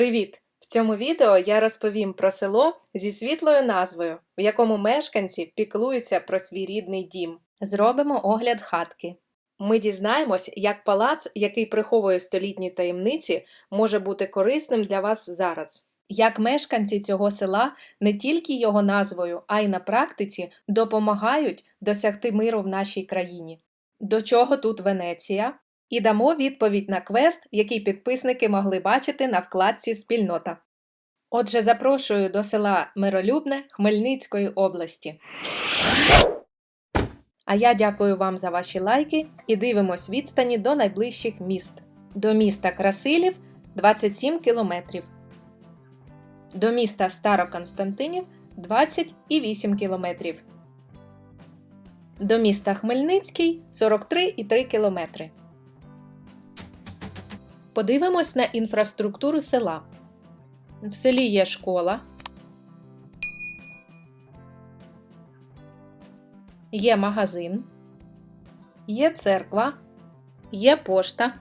Привіт! В цьому відео я розповім про село зі світлою назвою, в якому мешканці піклуються про свій рідний дім. Зробимо огляд хатки. Ми дізнаємось, як палац, який приховує столітні таємниці, може бути корисним для вас зараз. Як мешканці цього села не тільки його назвою, а й на практиці допомагають досягти миру в нашій країні. До чого тут Венеція? І дамо відповідь на квест, який підписники могли бачити на вкладці Спільнота. Отже, запрошую до села Миролюбне Хмельницької області. А я дякую вам за ваші лайки і дивимось відстані до найближчих міст. До міста Красилів 27 кілометрів. До міста Староконстантинів 28 кілометрів. До міста Хмельницький 43,3 кілометри. Подивимось на інфраструктуру села. В селі є школа, є магазин, є церква, є пошта.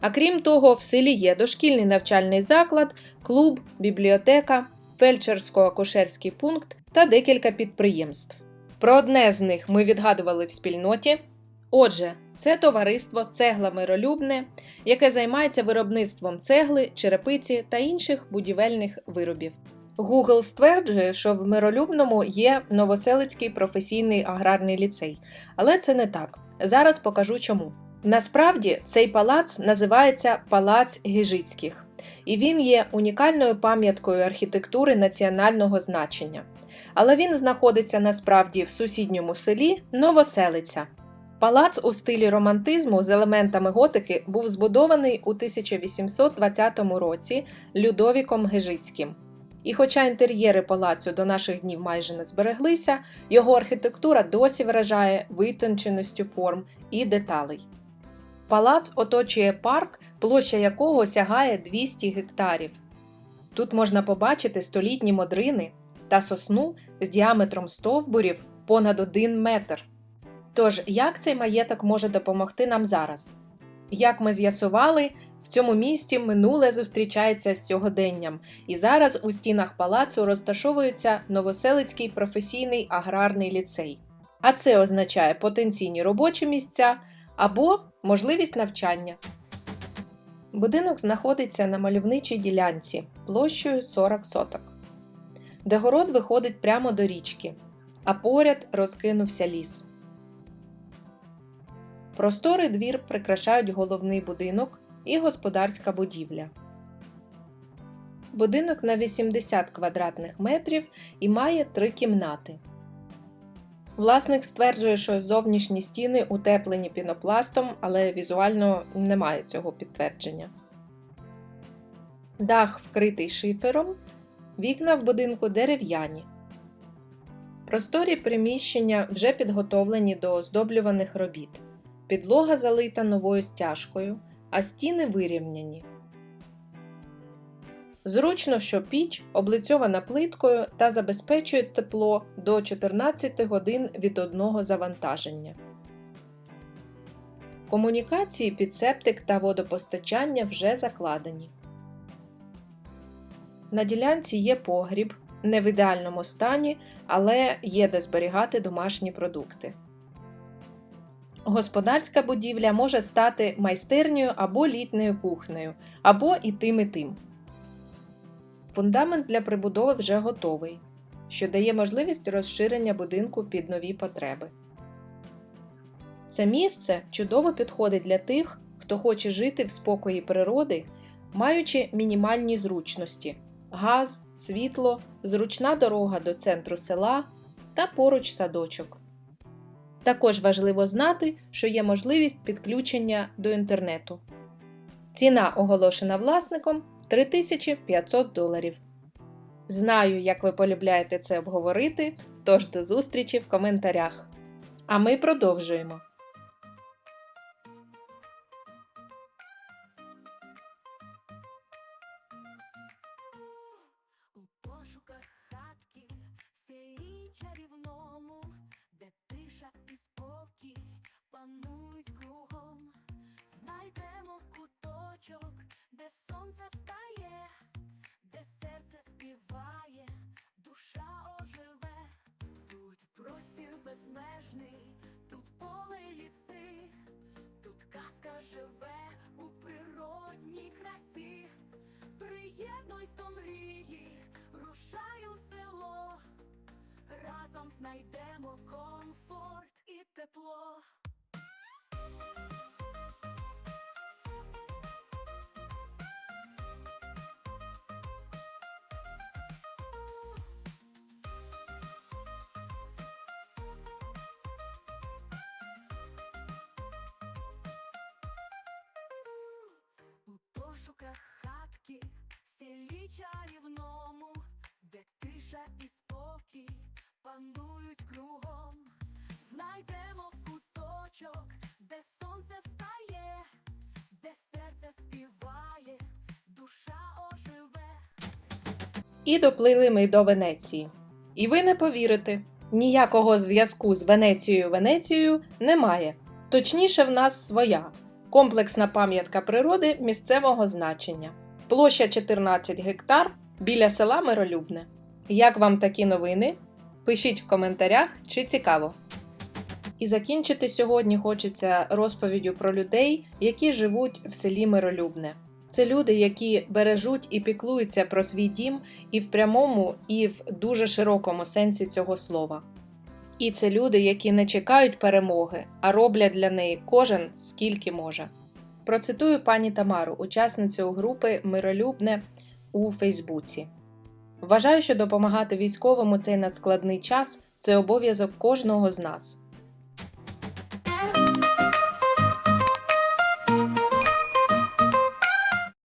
А крім того, в селі є дошкільний навчальний заклад, клуб, бібліотека, фельдшерсько-акушерський пункт та декілька підприємств. Про одне з них ми відгадували в спільноті. Отже, це товариство Цегла Миролюбне, яке займається виробництвом цегли, черепиці та інших будівельних виробів. Google стверджує, що в Миролюбному є Новоселицький професійний аграрний ліцей, але це не так. Зараз покажу чому. Насправді цей палац називається Палац Гіжицьких, і він є унікальною пам'яткою архітектури національного значення. Але він знаходиться насправді в сусідньому селі Новоселиця. Палац у стилі романтизму з елементами готики був збудований у 1820 році Людовіком Гежицьким. І хоча інтер'єри палацу до наших днів майже не збереглися, його архітектура досі вражає витонченістю форм і деталей. Палац оточує парк, площа якого сягає 200 гектарів. Тут можна побачити столітні модрини та сосну з діаметром стовбурів понад 1 метр. Тож, як цей маєток може допомогти нам зараз? Як ми з'ясували, в цьому місті минуле зустрічається з сьогоденням, і зараз у стінах палацу розташовується Новоселицький професійний аграрний ліцей. А це означає потенційні робочі місця або можливість навчання. Будинок знаходиться на мальовничій ділянці площею 40 соток, де город виходить прямо до річки, а поряд розкинувся ліс. Просторий двір прикрашають головний будинок і господарська будівля. Будинок на 80 квадратних метрів і має три кімнати. Власник стверджує, що зовнішні стіни утеплені пінопластом, але візуально немає цього підтвердження. Дах вкритий шифером, вікна в будинку дерев'яні. Просторі приміщення вже підготовлені до оздоблюваних робіт. Підлога залита новою стяжкою, а стіни вирівняні. Зручно, що піч облицьована плиткою та забезпечує тепло до 14 годин від одного завантаження. Комунікації під септик та водопостачання вже закладені. На ділянці є погріб, не в ідеальному стані, але є де зберігати домашні продукти. Господарська будівля може стати майстернею або літньою кухнею, або і тим і тим. Фундамент для прибудови вже готовий, що дає можливість розширення будинку під нові потреби. Це місце чудово підходить для тих, хто хоче жити в спокої природи, маючи мінімальні зручності газ, світло, зручна дорога до центру села та поруч садочок. Також важливо знати, що є можливість підключення до інтернету. Ціна оголошена власником 3500 доларів. Знаю, як ви полюбляєте це обговорити, тож до зустрічі в коментарях. А ми продовжуємо. У пошуках хатки всієї чарівному, де тиша і спокій панують кругом, знайдемо куточок, де сонце встає, де серце співає, душа оживе, тут простір безмежний, тут поле ліси, тут казка живе у природній красі, приєднуйсь до мрії, рушаю село, разом знайдемо кого. Чарівному, де тиша і спокій панують кругом. Знайдемо куточок, де сонце встає, де серце співає, душа оживе. І доплили ми до Венеції. І ви не повірите, ніякого зв'язку з Венецією Венецією немає. Точніше, в нас своя комплексна пам'ятка природи місцевого значення. Площа 14 гектар біля села Миролюбне. Як вам такі новини? Пишіть в коментарях, чи цікаво. І закінчити сьогодні хочеться розповіддю про людей, які живуть в селі Миролюбне. Це люди, які бережуть і піклуються про свій дім і в прямому, і в дуже широкому сенсі цього слова. І це люди, які не чекають перемоги, а роблять для неї кожен скільки може. Процитую пані Тамару, учасницю групи Миролюбне у Фейсбуці. Вважаю, що допомагати військовим у цей надскладний час це обов'язок кожного з нас.